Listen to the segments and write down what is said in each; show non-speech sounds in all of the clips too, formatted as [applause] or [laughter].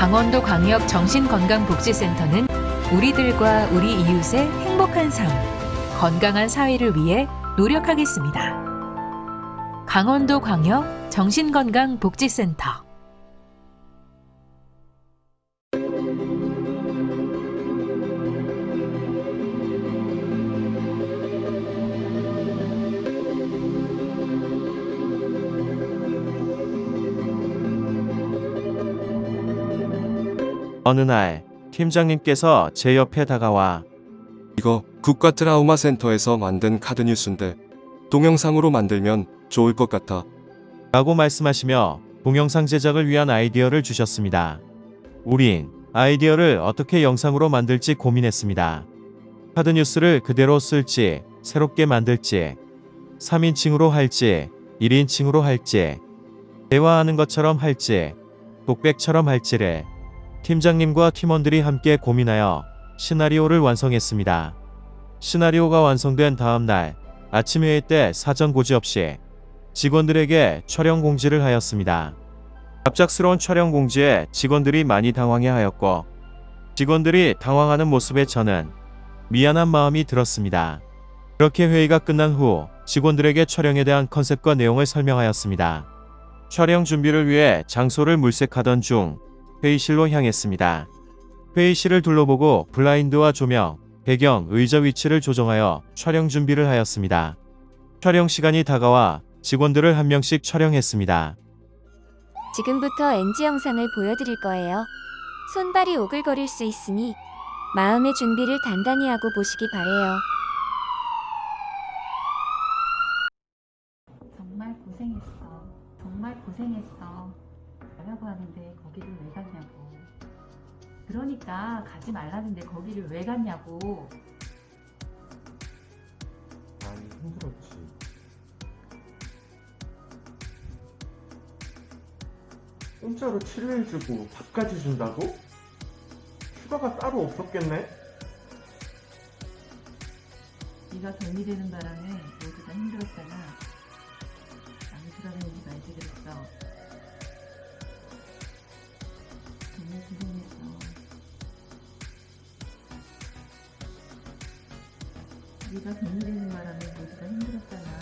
강원도 광역 정신건강복지센터는 우리들과 우리 이웃의 행복한 삶, 건강한 사회를 위해 노력하겠습니다. 강원도 광역 정신건강복지센터 어느 날 팀장님께서 제 옆에 다가와 이거 국가 트라우마 센터에서 만든 카드 뉴스인데 동영상으로 만들면 좋을 것 같아. 라고 말씀하시며 동영상 제작을 위한 아이디어를 주셨습니다. 우린 아이디어를 어떻게 영상으로 만들지 고민했습니다. 카드 뉴스를 그대로 쓸지, 새롭게 만들지, 3인칭으로 할지, 1인칭으로 할지, 대화하는 것처럼 할지, 독백처럼 할지를 팀장님과 팀원들이 함께 고민하여 시나리오를 완성했습니다. 시나리오가 완성된 다음 날 아침 회의 때 사전 고지 없이 직원들에게 촬영 공지를 하였습니다. 갑작스러운 촬영 공지에 직원들이 많이 당황해 하였고 직원들이 당황하는 모습에 저는 미안한 마음이 들었습니다. 그렇게 회의가 끝난 후 직원들에게 촬영에 대한 컨셉과 내용을 설명하였습니다. 촬영 준비를 위해 장소를 물색하던 중 회의실로 향했습니다. 회의실을 둘러보고 블라인드와 조명, 배경, 의자 위치를 조정하여 촬영 준비를 하였습니다. 촬영 시간이 다가와 직원들을 한 명씩 촬영했습니다. 지금부터 NG 영상을 보여드릴 거예요. 손발이 오글거릴 수 있으니 마음의 준비를 단단히 하고 보시기 바래요. 정말 고생했어. 정말 고생했어. 가려고 하는데. 그러니까 가지 말라는데 거기를 왜 갔냐고. 많이 힘들었지. 공짜로 치료해주고 밥까지 준다고? 휴가가 따로 없었겠네? 네가 돈이 되는 바람에 모두가 힘들었잖아. 남이 돌아다니지 말지 그랬어. 네가 돈이 되는 바람에 모두가 힘들었잖아.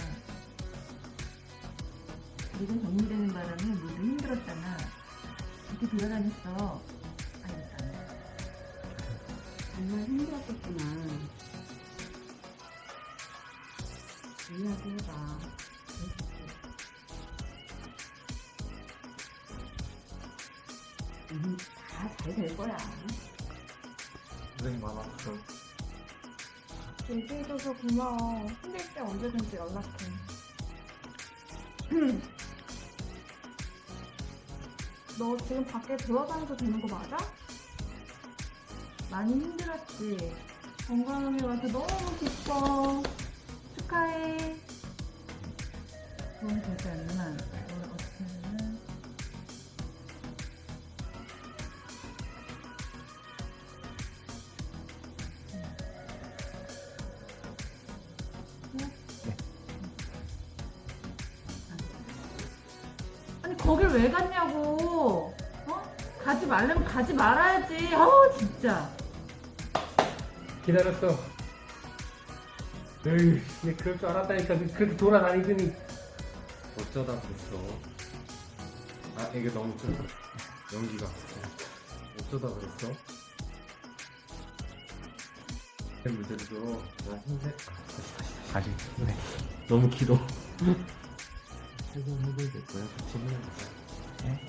네가 돈이 되는 바람에 모두 힘들었잖아. 이렇게 돌아다녔어. 알겠다. 정말 힘들었겠구나. 이야기해봐. 음, 다잘 될 거야. 고생 많았어. 얘기해줘서 고마워. 힘들 때 언제든지 연락해. [clears throat] 너 지금 밖에 돌아다녀도 되는 거 맞아? 많이 힘들었지. 건강하게 와서 너무 기뻐. 축하해. 도움이 되지 않지만 오늘 어떻게 왜 갔냐고 어? 가지 말라면 가지 말아야지 아우 진짜 기다렸어. 에이, 얘 그럴 줄 알았다니까. 그렇게 돌아다니더니. 어쩌다 그랬어. 아, 이게 너무 좀 연기가. 어쩌다 그랬어? 문제도 나 힘들. 아, 다시, 다시, 다시. 네. 너무 길어. 최선 해결될 거야. 같이 해야겠어. 네?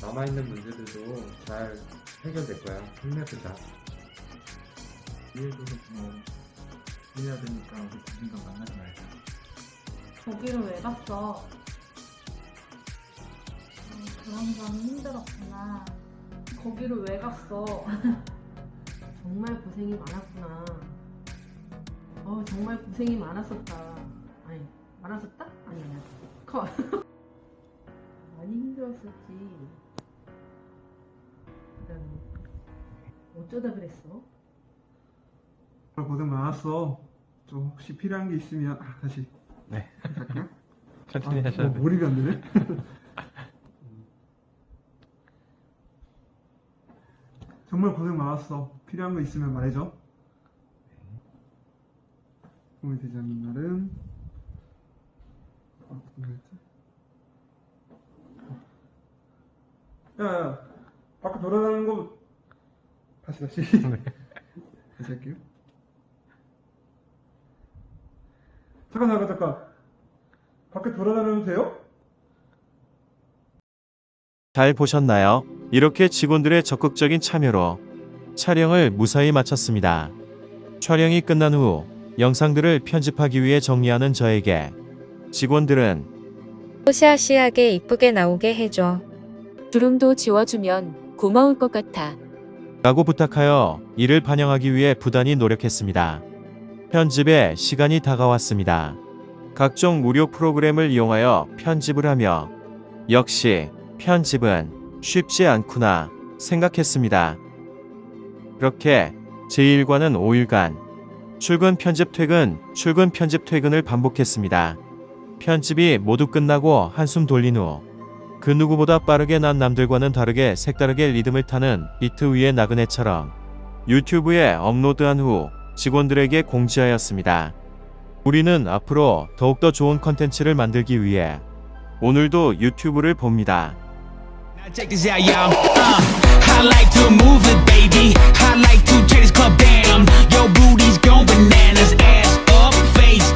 남아있는 문제들도 잘 해결될 거야. 힘내보자. 이해해줘서 고마워. 해야 되니까 우리 둘이가 만나지 말자. 거기를 왜 갔어? 어, 그런 건 힘들었구나. 거기를 왜 갔어? 정말 고생이 많았구나. 어, 정말 고생이 많았었다. 아니, 많았었다? 아니, 아니야. 커. [laughs] 많이 힘들었었지. 그다음에 어쩌다 그랬어? 아, 고생 많았어. 좀 혹시 필요한 게 있으면 아, 다시. 네. [laughs] 천천히 아, 어, 네, 하셔도 돼. 음. 머리가 안 되네. [laughs] 정말 고생 많았어. 필요한 거 있으면 말해줘. 오늘 대장님 날은 아, 뭐였지? 야, 야, 밖에 돌아다니는 거 다시 다시 [laughs] 다시 할게요. 잠깐 잠깐 잠깐 밖에 돌아다녀도 돼요? 잘 보셨나요? 이렇게 직원들의 적극적인 참여로 촬영을 무사히 마쳤습니다. 촬영이 끝난 후 영상들을 편집하기 위해 정리하는 저에게 직원들은 뽀샤시하게 이쁘게 나오게 해줘. 주름도 지워주면 고마울 것 같아. 라고 부탁하여 이를 반영하기 위해 부단히 노력했습니다. 편집에 시간이 다가왔습니다. 각종 무료 프로그램을 이용하여 편집을 하며 역시 편집은 쉽지 않구나 생각했습니다. 그렇게 제1과는 5일간 출근 편집 퇴근, 출근 편집 퇴근을 반복했습니다. 편집이 모두 끝나고 한숨 돌린 후 그 누구보다 빠르게 난 남들과는 다르게 색다르게 리듬을 타는 비트 위의 나그네처럼 유튜브에 업로드한 후 직원들에게 공지하였습니다. 우리는 앞으로 더욱더 좋은 컨텐츠를 만들기 위해 오늘도 유튜브를 봅니다. Check this out, y'all. Uh, I like to move it, baby. I like to check this club down. Your booty's going bananas, ass up, face